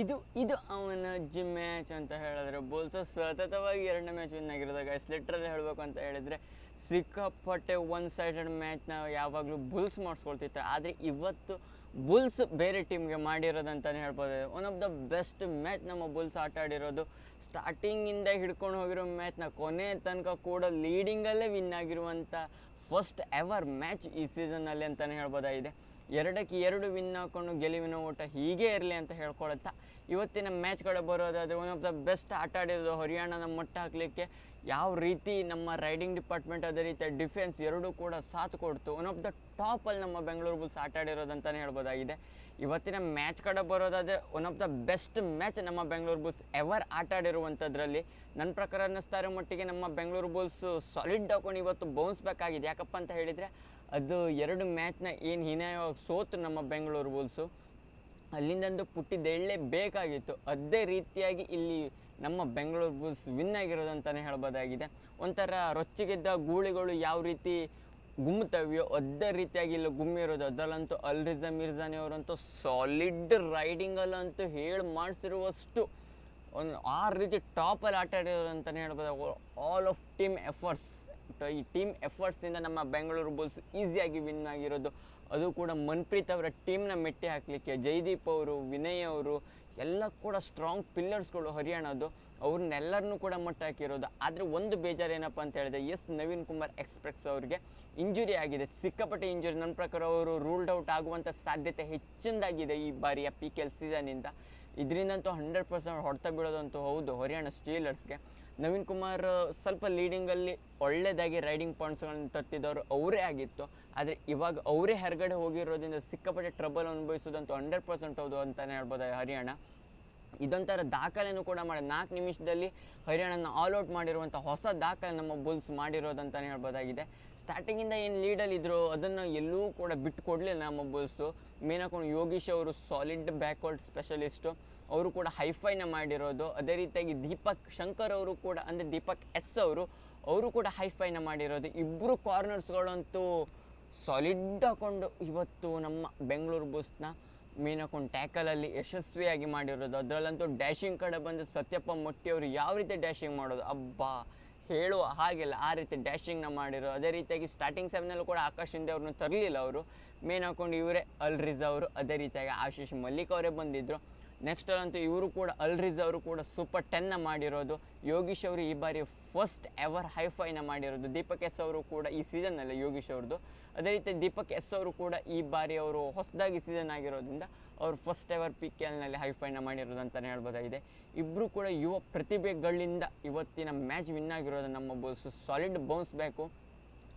ಇದು ಇದು ಅವನ ಜಿಮ್ ಮ್ಯಾಚ್ ಅಂತ ಹೇಳಿದ್ರೆ ಬುಲ್ಸ್ ಸತತವಾಗಿ ಎರಡನೇ ಮ್ಯಾಚ್ ವಿನ್ ಆಗಿರೋದಾಗ ಗೈಸ್ ಹೇಳಬೇಕು ಅಂತ ಹೇಳಿದರೆ, ಸಿಕ್ಕಾಪಟ್ಟೆ ಒನ್ ಸೈಡೆಡ್ ಮ್ಯಾಚ್ನ ಯಾವಾಗಲೂ ಬುಲ್ಸ್ ಮಾಡಿಸ್ಕೊಳ್ತಿರ್ತಾರೆ ಆದರೆ ಇವತ್ತು ಬುಲ್ಸ್ ಬೇರೆ ಟೀಮ್ಗೆ ಮಾಡಿರೋದಂತಲೇ ಹೇಳ್ಬೋದು. One of the best match ನಮ್ಮ ಬುಲ್ಸ್ ಆಟ ಆಡಿರೋದು. ಸ್ಟಾರ್ಟಿಂಗಿಂದ ಹಿಡ್ಕೊಂಡು ಹೋಗಿರೋ ಮ್ಯಾಚ್ನ ಕೊನೆ ತನಕ ಕೂಡ ಲೀಡಿಂಗಲ್ಲೇ ವಿನ್ ಆಗಿರುವಂಥ ಫಸ್ಟ್ ಎವರ್ ಮ್ಯಾಚ್ ಈ ಸೀಸನ್ನಲ್ಲಿ ಅಂತಲೇ ಹೇಳ್ಬೋದಾಗಿದೆ. ಎರಡಕ್ಕೆ ಎರಡು ವಿನ್ ಹಾಕೊಂಡು ಗೆಲುವಿನ ಓಟ ಹೀಗೆ ಇರಲಿ ಅಂತ ಹೇಳ್ಕೊಳುತ್ತಾ. ಇವತ್ತಿನ ಮ್ಯಾಚ್ಗಳು ಬರೋದಾದರೆ ಒನ್ ಆಫ್ ದ ಬೆಸ್ಟ್ ಆಟ ಆಡಿರೋದು ಹರಿಯಾಣದ ಮಟ್ಟ ಹಾಕಲಿಕ್ಕೆ ಯಾವ ರೀತಿ ನಮ್ಮ ರೈಡಿಂಗ್ ಡಿಪಾರ್ಟ್ಮೆಂಟ್ ಅದೇ ರೀತಿ ಡಿಫೆನ್ಸ್ ಎರಡೂ ಕೂಡ ಸಾಥ್ ಕೊಡ್ತು. ಒನ್ ಆಫ್ ದ ಟಾಪಲ್ಲಿ ನಮ್ಮ ಬೆಂಗಳೂರು ಬುಲ್ಸ್ ಆಟ ಆಡಿರೋದಂತಲೇ ಹೇಳ್ಬೋದಾಗಿದೆ. ಇವತ್ತಿನ ಮ್ಯಾಚ್ ಕಡೆ ಬರೋದಾದರೆ one of the best match ನಮ್ಮ ಬೆಂಗಳೂರು ಬುಲ್ಸ್ ಎವರ್ ಆಟ ಆಡಿರುವಂಥದ್ರಲ್ಲಿ ನನ್ನ ಪ್ರಕಾರ ಅನ್ನಿಸ್ತಾ ಮಟ್ಟಿಗೆ ನಮ್ಮ ಬೆಂಗಳೂರು ಬುಲ್ಸ್ ಸಾಲಿಡ್ ಹಾಕೊಂಡು ಇವತ್ತು ಬೌನ್ಸ್ ಬ್ಯಾಕ್ ಆಗಿದೆ. ಯಾಕಪ್ಪ ಅಂತ ಹೇಳಿದರೆ ಅದು ಎರಡು ಮ್ಯಾಚ್ನ ಏನು ಹೀನಾಯವಾಗಿ ಸೋತು ನಮ್ಮ ಬೆಂಗಳೂರು ಬುಲ್ಸು ಅಲ್ಲಿಂದಂದು ಪುಟ್ಟಿದ್ದೆಳ್ಳೆ ಬೇಕಾಗಿತ್ತು. ಅದೇ ರೀತಿಯಾಗಿ ಇಲ್ಲಿ ನಮ್ಮ ಬೆಂಗಳೂರು ಬುಲ್ಸ್ ವಿನ್ ಆಗಿರೋದಂತಲೇ ಹೇಳ್ಬೋದಾಗಿದೆ. ಒಂಥರ ರೊಚ್ಚಿಗೆದ್ದ ಗೂಳಿಗಳು ಯಾವ ರೀತಿ ಗುಮ್ಮುತ್ತವೆಯೋ ಅದೇ ರೀತಿಯಾಗಿ ಇಲ್ಲಿ ಗುಮ್ಮಿರೋದು ಅದರಲ್ಲಂತೂ ಅಲ್ರಿಜಾ ಮಿರ್ಜಾನಿ ಅವರಂತೂ ಸಾಲಿಡ್ ರೈಡಿಂಗಲ್ಲಂತೂ ಹೇಳಿ ಮಾಡಿಸಿರುವಷ್ಟು ಒಂದು ಆ ರೀತಿ ಟಾಪಲ್ಲಿ ಆಟ ಆಡಿರೋದು ಅಂತಲೇ ಹೇಳ್ಬೋದು. ಆಲ್ ಆಫ್ ಟೀಮ್ ಎಫರ್ಟ್ಸ್ ಈ ಟೀಮ್ ಎಫರ್ಟ್ಸಿಂದ ನಮ್ಮ ಬೆಂಗಳೂರು ಬುಲ್ಸ್ ಈಸಿಯಾಗಿ ವಿನ್ ಆಗಿರೋದು. ಅದು ಕೂಡ ಮನ್ಪ್ರೀತ್ ಅವರ ಟೀಮ್ನ ಮೆಟ್ಟಿ ಹಾಕಲಿಕ್ಕೆ, ಜೈದೀಪ್ ಅವರು, ವಿನಯ್ ಅವರು, ಎಲ್ಲ ಕೂಡ ಸ್ಟ್ರಾಂಗ್ ಪಿಲ್ಲರ್ಸ್ಗಳು ಹರಿಯಾಣದ್ದು ಅವ್ರನ್ನೆಲ್ಲರನ್ನೂ ಕೂಡ ಮಟ್ಟ ಹಾಕಿರೋದು. ಆದರೆ ಒಂದು ಬೇಜಾರು ಏನಪ್ಪ ಅಂತ ಹೇಳಿದೆ ಎಸ್ ನವೀನ್ ಕುಮಾರ್ ಎಕ್ಸ್ಪ್ರೆಸ್ ಅವರಿಗೆ ಇಂಜುರಿ ಆಗಿದೆ. ಸಿಕ್ಕಾಪಟ್ಟೆ ಇಂಜುರಿ ನನ್ನ ಪ್ರಕಾರ ಅವರು ರೂಲ್ಡ್ ಔಟ್ ಆಗುವಂಥ ಸಾಧ್ಯತೆ ಹೆಚ್ಚಿನದಾಗಿದೆ ಈ ಬಾರಿಯ ಪಿ ಕೆ ಎಲ್ ಸೀಸನಿಂದ ಇದರಿಂದಂತೂ ಹಂಡ್ರೆಡ್ ಪರ್ಸೆಂಟ್ ಹೊಡೆತ ಬೀಳೋದಂತೂ ಹೌದು, ಹರಿಯಾಣ ಸ್ಟೀಲರ್ಸ್ಗೆ ನವೀನ್ ಕುಮಾರ್, ಸ್ವಲ್ಪ ಲೀಡಿಂಗಲ್ಲಿ ಒಳ್ಳೆಯದಾಗಿ ರೈಡಿಂಗ್ ಪಾಯಿಂಟ್ಸ್ಗಳನ್ನು ತತ್ತಿದವರು ಅವರೇ ಆಗಿತ್ತು. ಆದರೆ ಇವಾಗ ಅವರೇ ಹೊರಗಡೆ ಹೋಗಿರೋದ್ರಿಂದ ಸಿಕ್ಕಾಪಟ್ಟೆ ಟ್ರಬಲ್ ಅನುಭವಿಸೋದಂತೂ ಹಂಡ್ರೆಡ್ ಪರ್ಸೆಂಟ್ ಹೌದು ಅಂತಲೇ ಹೇಳ್ಬೋದು ಹರಿಯಾಣ? ಇದೊಂಥರ ದಾಖಲೆಯನ್ನು ಕೂಡ ಮಾಡಿ ನಾಲ್ಕು ನಿಮಿಷದಲ್ಲಿ ಹರಿಯಾಣನ ಔಟ್ ಮಾಡಿರುವಂಥ ಹೊಸ ದಾಖಲೆ ನಮ್ಮ ಬುಲ್ಸ್ ಮಾಡಿರೋದಂತಲೇ ಹೇಳ್ಬೋದಾಗಿದೆ. ಸ್ಟಾರ್ಟಿಂಗಿಂದ ಏನು ಲೀಡಲ್ಲಿದ್ದರು ಅದನ್ನು ಎಲ್ಲೂ ಕೂಡ ಬಿಟ್ಟು ಕೊಡಲಿಲ್ಲ ನಮ್ಮ ಬುಲ್ಸು. ಮೇನ್ ಹಾಕೊಂಡು ಯೋಗೀಶ್ ಅವರು ಸಾಲಿಡ್ ಬ್ಯಾಕ್ವರ್ಡ್ ಸ್ಪೆಷಲಿಸ್ಟು ಅವರು ಕೂಡ ಹೈಫೈನ ಮಾಡಿರೋದು. ಅದೇ ರೀತಿಯಾಗಿ ದೀಪಕ್ ಶಂಕರ್ ಅವರು ಕೂಡ, ಅಂದರೆ ದೀಪಕ್ ಎಸ್ ಅವರು ಅವರು ಕೂಡ ಹೈಫೈನ ಮಾಡಿರೋದು. ಇಬ್ಬರು ಕಾರ್ನರ್ಸ್ಗಳಂತೂ ಸಾಲಿಡ್ ಹಾಕೊಂಡು ಇವತ್ತು ನಮ್ಮ ಬೆಂಗಳೂರು ಬುಸ್ನ ಮೇನ್ ಹಾಕೊಂಡು ಟ್ಯಾಕಲಲ್ಲಿ ಯಶಸ್ವಿಯಾಗಿ ಮಾಡಿರೋದು. ಅದರಲ್ಲಂತೂ ಡ್ಯಾಶಿಂಗ್ ಕಡೆ ಬಂದು ಸತ್ಯಪ್ಪ ಮೊಟ್ಟಿ ಅವರು ಯಾವ ರೀತಿ ಡ್ಯಾಶಿಂಗ್ ಮಾಡೋದು? ಅಬ್ಬಾ! ಹೇಳುವ ಹಾಗಿಲ್ಲ. ಆ ರೀತಿ ಡ್ಯಾಶಿಂಗ್ನ ಮಾಡಿರೋ ಅದೇ ರೀತಿಯಾಗಿ ಸ್ಟಾರ್ಟಿಂಗ್ ಸೆವೆನಲ್ಲೂ ಕೂಡ ಆಕಾಶ್ ಹಿಂದೆ ಅವ್ರನ್ನ ತರಲಿಲ್ಲ ಅವರು. ಮೇನ್ ಹಾಕೊಂಡು ಇವರೇ ಅಲ್ ರಿಜಾ ಅವರು. ಅದೇ ರೀತಿಯಾಗಿ ಆಶೀಶ್ ಮಲ್ಲಿಕ್ ಅವರೇ ಬಂದಿದ್ದರು ನೆಕ್ಸ್ಟ್ ಅಂತೂ ಇವರು ಕೂಡ ಅಲ್ ರಿಜ್ ಅವರು ಕೂಡ ಸೂಪರ್ ಟೆನ್ನ ಮಾಡಿರೋದು. ಯೋಗೀಶ್ ಅವರು ಈ ಬಾರಿ ಫಸ್ಟ್ ಎವರ್ ಹೈಫೈನ ಮಾಡಿರೋದು. ದೀಪಕ್ ಎಸ್ ಅವರು ಕೂಡ ಈ ಸೀಸನ್ನಲ್ಲಿ ಯೋಗೀಶ್ ಅವ್ರದ್ದು ಅದೇ ರೀತಿ ದೀಪಕ್ ಎಸ್ ಅವರು ಕೂಡ ಈ ಬಾರಿ ಅವರು ಹೊಸದಾಗಿ ಸೀಸನ್ ಆಗಿರೋದ್ರಿಂದ ಅವರು ಫಸ್ಟ್ ಎವರ್ ಪಿ ಕೆ ಎಲ್ನಲ್ಲಿ ಹೈಫೈನ ಮಾಡಿರೋದು ಅಂತಲೇ ಹೇಳ್ಬೋದಾಗಿದೆ. ಇಬ್ಬರು ಕೂಡ ಯುವ ಪ್ರತಿಭೆಗಳಿಂದ ಇವತ್ತಿನ ಮ್ಯಾಚ್ ವಿನ್ ಆಗಿರೋದು ನಮ್ಮ ಬೋಲ್ಸು ಸಾಲಿಡ್ ಬೌನ್ಸ್ ಬ್ಯಾಕು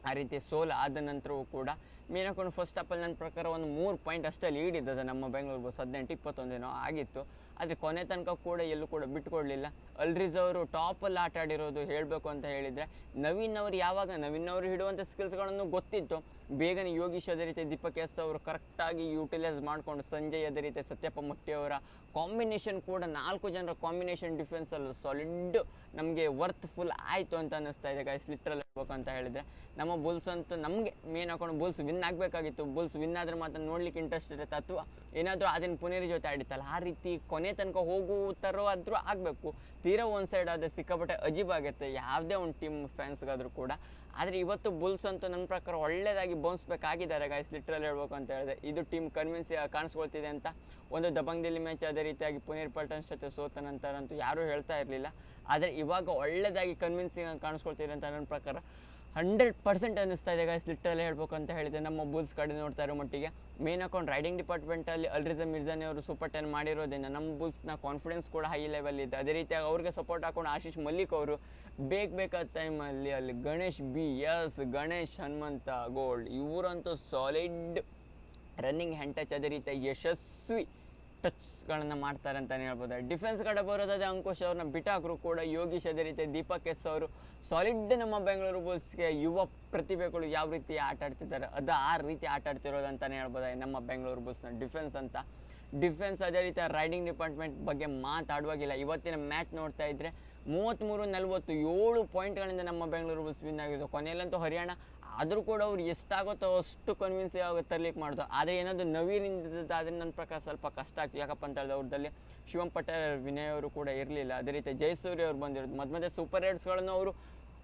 ಆ ರೀತಿ ಸೋಲ್ ಆದ ನಂತರವೂ ಕೂಡ ಮೀನಕೊಂಡು ಫಸ್ಟ್ ಫಸ್ಟ್ ಆಲ್ ನನ್ನ ಪ್ರಕಾರ ಒಂದು ಮೂರು ಪಾಯಿಂಟ್ ಅಷ್ಟೇ ಲೀಡ್ ಇದ್ದದ ನಮ್ಮ ಬೆಂಗಳೂರು ಬಸ್ ಹದಿನೆಂಟು ಇಪ್ಪತ್ತೊಂದೇನೋ ಆಗಿತ್ತು. ಆದರೆ ಕೊನೆ ತನಕ ಕೂಡ ಎಲ್ಲೂ ಕೂಡ ಬಿಟ್ಕೊಳ್ಳಲಿಲ್ಲ ಅಲ್ರಿಸ್ ಅವರು ಟಾಪಲ್ಲಿ ಆಟ ಆಡಿರೋದು ಹೇಳಬೇಕು ಅಂತ ಹೇಳಿದರೆ ನವೀನ್ ಅವರು ಯಾವಾಗ, ನವೀನ್ ಅವರು ಹಿಡುವಂಥ ಸ್ಕಿಲ್ಸ್ಗಳನ್ನು ಗೊತ್ತಿತ್ತು. ಬೇಗನೆ ಯೋಗೀಶ್ ಅದೇ ರೀತಿ ದೀಪಕ್ ಎಸ್ ಅವರು ಕರೆಕ್ಟಾಗಿ ಯೂಟಿಲೈಸ್ ಮಾಡಿಕೊಂಡು ಸಂಜಯ್ ಅದೇ ರೀತಿ ಸತ್ಯಪ್ಪ ಮೊಟ್ಟಿ ಅವರ ಕಾಂಬಿನೇಷನ್ ಕೂಡ ನಾಲ್ಕು ಜನರ ಕಾಂಬಿನೇಷನ್ ಡಿಫೆನ್ಸಲ್ಲಿ ಸಾಲಿಡ್ ನಮಗೆ ವರ್ತ್ಫುಲ್ ಆಯಿತು ಅಂತ ಅನ್ನಿಸ್ತಾ ಇದೆ ಗೈಸ್ ಲಿಟ್ರಲ್ ಹೇಳ್ಬೇಕಂತ ಅಂತ ಹೇಳಿದರೆ. ನಮ್ಮ ಬುಲ್ಸ್ ಅಂತೂ ನಮಗೆ ಮೇನ್ ಹಾಕೊಂಡು ಬುಲ್ಸ್ ವಿನ್ ಆಗಬೇಕಾಗಿತ್ತು. ಬುಲ್ಸ್ ವಿನ್ ಆದರೆ ಮಾತ್ರ ನೋಡ್ಲಿಕ್ಕೆ ಇಂಟ್ರೆಸ್ಟ್ ಇರುತ್ತೆ. ಅಥವಾ ಏನಾದರೂ ಅದನ್ನ ಪುನೇರಿ ಜೊತೆ ಆಡಿತ್ತಲ್ಲ, ಆ ರೀತಿ ಕೊನೆ ತನಕ ಹೋಗುತ್ತಾರೋ ಆದರೂ ಆಗಬೇಕು. ತೀರಾ ಒಂದು ಸೈಡ್ ಆದರೆ ಸಿಕ್ಕಾಪಟ್ಟೆ ಅಜೀಬ್ ಆಗುತ್ತೆ. ಯಾವುದೇ ಒಂದು ಟೀಮ್ ಫ್ಯಾನ್ಸ್ಗಾದರೂ ಕೂಡ. ಆದರೆ ಇವತ್ತು ಬುಲ್ಸ್ ಅಂತೂ ನನ್ನ ಪ್ರಕಾರ ಒಳ್ಳೆಯದಾಗಿ ಬೌನ್ಸ್ ಬೇಕಾಗಿದ್ದಾರೆ ಗಾಯ್ಸ್ ಲಿಟ್ರಲ್ಲಿ ಹೇಳ್ಬೇಕು ಅಂತ ಹೇಳಿದೆ ಇದು ಟೀಮ್ ಕನ್ವಿನ್ಸ್ ಕಾಣಿಸ್ಕೊಳ್ತಿದೆ ಅಂತ ಒಂದು ದಬಂಗ್ ದಿಲ್ಲಿ ಮ್ಯಾಚ್ ಅದೇ ರೀತಿಯಾಗಿ ಪುನೀರ್ ಪಲ್ಟನ್ಸ್ ಜೊತೆ ಸೋತ ನಂತರ ಅಂತೂ ಯಾರೂ ಹೇಳ್ತಾ ಇರಲಿಲ್ಲ. ಆದರೆ ಇವಾಗ ಒಳ್ಳೆಯದಾಗಿ ಕನ್ವಿನ್ಸಿಂಗ್ ಕಾಣಿಸ್ಕೊಳ್ತಿದೆ ಅಂತ ನನ್ನ ಪ್ರಕಾರ ಹಂಡ್ರೆಡ್ ಪರ್ಸೆಂಟ್ ಅನ್ನಿಸ್ತಾ ಇದೆ ಗಾಯ್ಸ್ ಲಿಟ್ರಲ್ಲಿ ಹೇಳ್ಬೇಕು ಅಂತ ಹೇಳಿದೆ ನಮ್ಮ ಬುಲ್ಸ್ ಕಡೆ ನೋಡ್ತಾ ಇರೋ ಮಟ್ಟಿಗೆ ಮೇನ್ ಅಕೌಂಟ್ ರೈಡಿಂಗ್ ಡಿಪಾರ್ಟ್ಮೆಂಟಲ್ಲಿ ಅಲ್ರಿಜಾ ಮಿರ್ಜಾನಿ ಅವರು ಸೂಪರ್ ಟೆನ್ ಮಾಡಿರೋದ್ರಿಂದ ನಮ್ಮ ಬುಲ್ಸ್ನ ಕಾನ್ಫಿಡೆನ್ಸ್ ಕೂಡ ಹೈ ಲೆವೆಲ್ ಇದೆ ಅದೇ ರೀತಿಯಾಗಿ ಅವ್ರಿಗೆ ಸಪೋರ್ಟ್ ಹಾಕೊಂಡು ಆಶೀಶ್ ಮಲ್ಲಿಕ್ ಅವರು ಬೇಕು ಬೇಕಾದ ಟೈಮಲ್ಲಿ ಅಲ್ಲಿ Ganesh B S Ganesh, Hanumantha gold ಇವರಂತೂ solid running hand touch ಅದೇ ರೀತಿಯಾಗಿ ಯಶಸ್ವಿ ಟಚ್ಗಳನ್ನು ಮಾಡ್ತಾರೆ ಅಂತಲೇ ಹೇಳ್ಬೋದು. ಡಿಫೆನ್ಸ್ ಕಡೆ ಬರೋದಾದ್ರೆ ಅಂಕುಶ್ ಅವ್ರನ್ನ ಬಿಟಾಕ್ರು ಕೂಡ ಯೋಗೀಶ್ ಅದೇ ರೀತಿ ದೀಪಕ್ ಎಸ್ ಅವರು ಸಾಲಿಡ್ ನಮ್ಮ ಬೆಂಗಳೂರು ಬುಲ್ಸ್ಗೆ ಯುವ ಪ್ರತಿಭೆಗಳು ಯಾವ ರೀತಿ ಆಟ ಆಡ್ತಿದ್ದಾರೆ, ಅದು ಆ ರೀತಿ ಆಟ ಆಡ್ತಿರೋದು ಅಂತಲೇ ಹೇಳ್ಬೋದು ನಮ್ಮ ಬೆಂಗಳೂರು ಬುಲ್ಸ್ನ ಡಿಫೆನ್ಸ್ ಅಂತ. ಡಿಫೆನ್ಸ್ ಅದೇ ರೀತಿ ರೈಡಿಂಗ್ ಡಿಪಾರ್ಟ್ಮೆಂಟ್ ಬಗ್ಗೆ ಮಾತಾಡುವಾಗಿಲ್ಲ. ಇವತ್ತಿನ ಮ್ಯಾಚ್ ನೋಡ್ತಾ ಇದ್ದರೆ ಮೂವತ್ತ್ಮೂರು ನಲವತ್ತು ಏಳು ಪಾಯಿಂಟ್ಗಳಿಂದ ನಮ್ಮ ಬೆಂಗಳೂರು ಬುಲ್ಸ್ ವಿನ್ ಆಗಿದ್ದು. ಕೊನೆಯಲ್ಲಂತೂ ಹರಿಯಾಣ ಆದರೂ ಕೂಡ ಅವ್ರು ಎಷ್ಟಾಗುತ್ತೋ ಅಷ್ಟು ಕನ್ವಿನ್ಸ್ ಆಗಿ ತರ್ಲಿಕ್ಕೆ ಮಾಡಿದ್ರು ಆದರೆ ಏನಾದರೂ ನವೀನಿಂದ ನನ್ನ ಪ್ರಕಾರ ಸ್ವಲ್ಪ ಕಷ್ಟ ಆಗ್ತದೆ ಯಾಕಪ್ಪ ಅಂತ ಹೇಳಿದ್ರೆ ಅವ್ರದ್ದಲ್ಲಿ ಶಿವಂ ಪಟೇಲ್, ವಿನಯ್ ಅವರು ಕೂಡ ಇರಲಿಲ್ಲ. ಅದೇ ರೀತಿ ಜಯಸೂರ್ಯ ಅವ್ರು ಬಂದಿರೋದು. ಮತ್ತೆ ಮತ್ತೆ ಸೂಪರ್ ರೇಟ್ಸ್ಗಳನ್ನು ಅವರು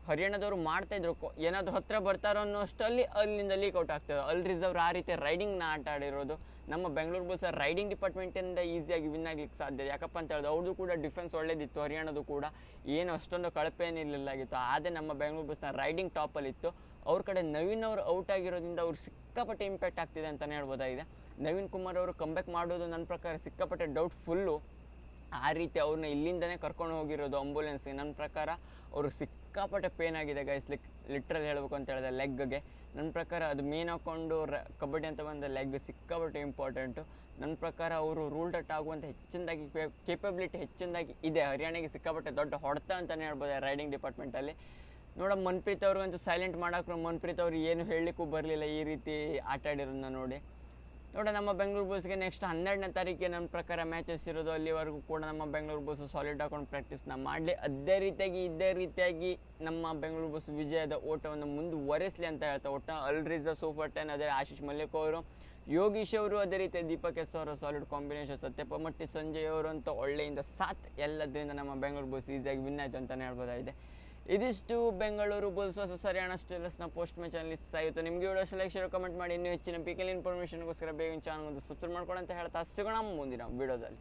ಹರಿಯಾಣದವರು ಮಾಡ್ತಾಯಿದ್ರು ಏನಾದ್ರು ಹತ್ರ ಬರ್ತಾರೋ ಅನ್ನೋ ಅಷ್ಟಲ್ಲಿ ಅಲ್ಲಿಂದ ಲೀಕ್ ಔಟ್ ಆಗ್ತದೆ ಅಲ್ಲಿ ರಿಸರ್ವ್ ಆ ರೀತಿ ರೈಡಿಂಗ್ನ ಆಟ ಆಡಿರೋದು. ನಮ್ಮ ಬೆಂಗಳೂರು ಬುಲ್ಸ್ ರೈಡಿಂಗ್ ಡಿಪಾರ್ಟ್ಮೆಂಟಿಂದ ಈಸಿಯಾಗಿ ವಿನ್ ಆಗ್ಲಿಕ್ಕೆ ಸಾಧ್ಯ ಯಾಕಪ್ಪ ಅಂತ ಹೇಳಿದ್ರೆ ಅವ್ರದ್ದು ಕೂಡ ಡಿಫೆನ್ಸ್ ಒಳ್ಳೇದಿತ್ತು. ಹರಿಯಾಣದು ಕೂಡ ಏನು ಅಷ್ಟೊಂದು ಕಳಪೆ ಏನಿರಲಿಲ್ಲಾಗಿತ್ತು ಆದರೆ ನಮ್ಮ ಬೆಂಗಳೂರು ಬುಲ್ಸ್ನ ರೈಡಿಂಗ್ ಟಾಪಲ್ಲಿತ್ತು ಅವ್ರ ಕಡೆ ನವೀನ್ ಅವರು ಔಟ್ ಆಗಿರೋದ್ರಿಂದ ಅವ್ರು ಸಿಕ್ಕಾಪಟ್ಟೆ ಇಂಪ್ಯಾಕ್ಟ್ ಆಗ್ತಿದೆ ಅಂತಲೇ ಹೇಳ್ಬೋದಾಗಿದೆ ನವೀನ್ ಕುಮಾರ್ ಅವರು ಕಂಬ್ಯಾಕ್ ಮಾಡೋದು ನನ್ನ ಪ್ರಕಾರ ಸಿಕ್ಕಾಪಟ್ಟೆ ಡೌಟ್ ಫುಲ್ಲು ಆ ರೀತಿ ಅವ್ರನ್ನ ಇಲ್ಲಿಂದನೇ ಕರ್ಕೊಂಡು ಹೋಗಿರೋದು ಆಂಬುಲೆನ್ಸ್ಗೆ ನನ್ನ ಪ್ರಕಾರ ಅವರು ಸಿಕ್ಕಾಪಟ್ಟೆ ಪೇನ್ ಆಗಿದೆ ಗೈಸ್ ಲಿಕ್ ಲಿಟ್ರಲ್ಲಿ ಹೇಳ್ಬೇಕು ಅಂತ ಹೇಳಿದೆ ಲೆಗ್ಗೆ ನನ್ನ ಪ್ರಕಾರ ಅದು ಮೇನ್ ಹಾಕ್ಕೊಂಡು ರ, ಕಬಡ್ಡಿ ಅಂತ ಬಂದ ಲೆಗ್ ಸಿಕ್ಕಾಪಟ್ಟೆ ಇಂಪಾರ್ಟೆಂಟು ನನ್ನ ಪ್ರಕಾರ ಅವರು ರೂಲ್ಡ್ ಡಟ್ ಆಗುವಂಥ ಹೆಚ್ಚಿನದಾಗಿ ಕೇಪಬಿಲಿಟಿ ಹೆಚ್ಚಿನದಾಗಿ ಇದೆ. ಹರಿಯಾಣಗೆ ಸಿಕ್ಕಾಪಟ್ಟೆ ದೊಡ್ಡ ಹೊಡೆತ ಅಂತಲೇ ಹೇಳ್ಬೋದು ರೈಡಿಂಗ್ ಡಿಪಾರ್ಟ್ಮೆಂಟಲ್ಲಿ ನೋಡ ಮನ್ಪ್ರೀತ್ ಅವ್ರಿಗಂತೂ ಸೈಲೆಂಟ್ ಮಾಡೋಕೆ ಮನ್ಪ್ರೀತ್ ಅವ್ರು ಏನು ಹೇಳಲಿಕ್ಕೂ ಬರಲಿಲ್ಲ ಈ ರೀತಿ ಆಟ ಆಡಿರೋದನ್ನ ನೋಡಿ. ನೋಡ, ನಮ್ಮ ಬೆಂಗಳೂರು ಬೂಸ್ಗೆ ನೆಕ್ಸ್ಟ್ ಹನ್ನೆರಡನೇ ತಾರೀಕಿಗೆ ನನ್ನ ಪ್ರಕಾರ ಮ್ಯಾಚಸ್ ಇರೋದು ಅಲ್ಲಿವರೆಗೂ ಕೂಡ ನಮ್ಮ ಬೆಂಗಳೂರು ಬಸ್ಸು ಸಾಲಿಡ್ ಹಾಕೊಂಡು ಪ್ರಾಕ್ಟೀಸ್ನ ಮಾಡಲಿ. ಅದೇ ರೀತಿಯಾಗಿ, ಇದೇ ರೀತಿಯಾಗಿ ನಮ್ಮ ಬೆಂಗಳೂರು ಬಸ್ ವಿಜಯದ ಓಟವನ್ನು ಮುಂದುವರೆಸಲಿ ಅಂತ ಹೇಳ್ತಾ ಒಟ್ಟ ಅಲ್ರಿಜಾ ಸೂಪರ್ ಟೆನ್, ಅದೇ ಆಶೀಶ್ ಮಲ್ಲಿಕ್ ಅವರು, ಯೋಗೀಶ್ ಅವರು ಅದೇ ರೀತಿ ದೀಪಕ್ ಎಸ್ ಅವರ ಸಾಲಿಡ್ ಕಾಂಬಿನೇಷನ್ ಸತ್ಯಪ್ಪ ಮಟ್ಟಿ, ಸಂಜಯ್ ಅವರು ಅಂತ ಒಳ್ಳೆಯಿಂದ ಸಾತ್ ಎಲ್ಲದರಿಂದ ನಮ್ಮ ಬೆಂಗಳೂರು ಬಸ್ ಈಸಿಯಾಗಿ ವಿನ್ ಆಯಿತು ಅಂತಲೇ ಹೇಳ್ಬೋದಾಗಿದೆ. ಇದಿಷ್ಟು ಬೆಂಗಳೂರು ಬುಲ್ಸ್ ವರ್ಸಸ್ ಹರಿಯಾಣ ಸ್ಟೇಲಸ್ನ ಪೋಸ್ಟ್ ಮ್ಯಾಚ್ ಅಲ್ಲಿ ಸಾಯಿತು ನಿಮಗೆ ವಿಡಿಯೋ ಲೈಕ್ ಶೇರ್ ಕಮೆಂಟ್ ಮಾಡಿ. ಇನ್ನೂ ಹೆಚ್ಚಿನ ಪಿಕಲ್ ಇನ್ಫಾರ್ಮೇಷನ್ಗೋಸ್ಕರ ಬೇಗ ಚಾನಲ್ ಒಂದು ಸಬ್ಸ್ಕ್ರೈಬ್ ಮಾಡ್ಕೊಳ್ಳಿ ಅಂತ ಹೇಳ್ತಾ ಸಿಗೋಣ ಮುಂದಿನ ವಿಡಿಯೋದಲ್ಲಿ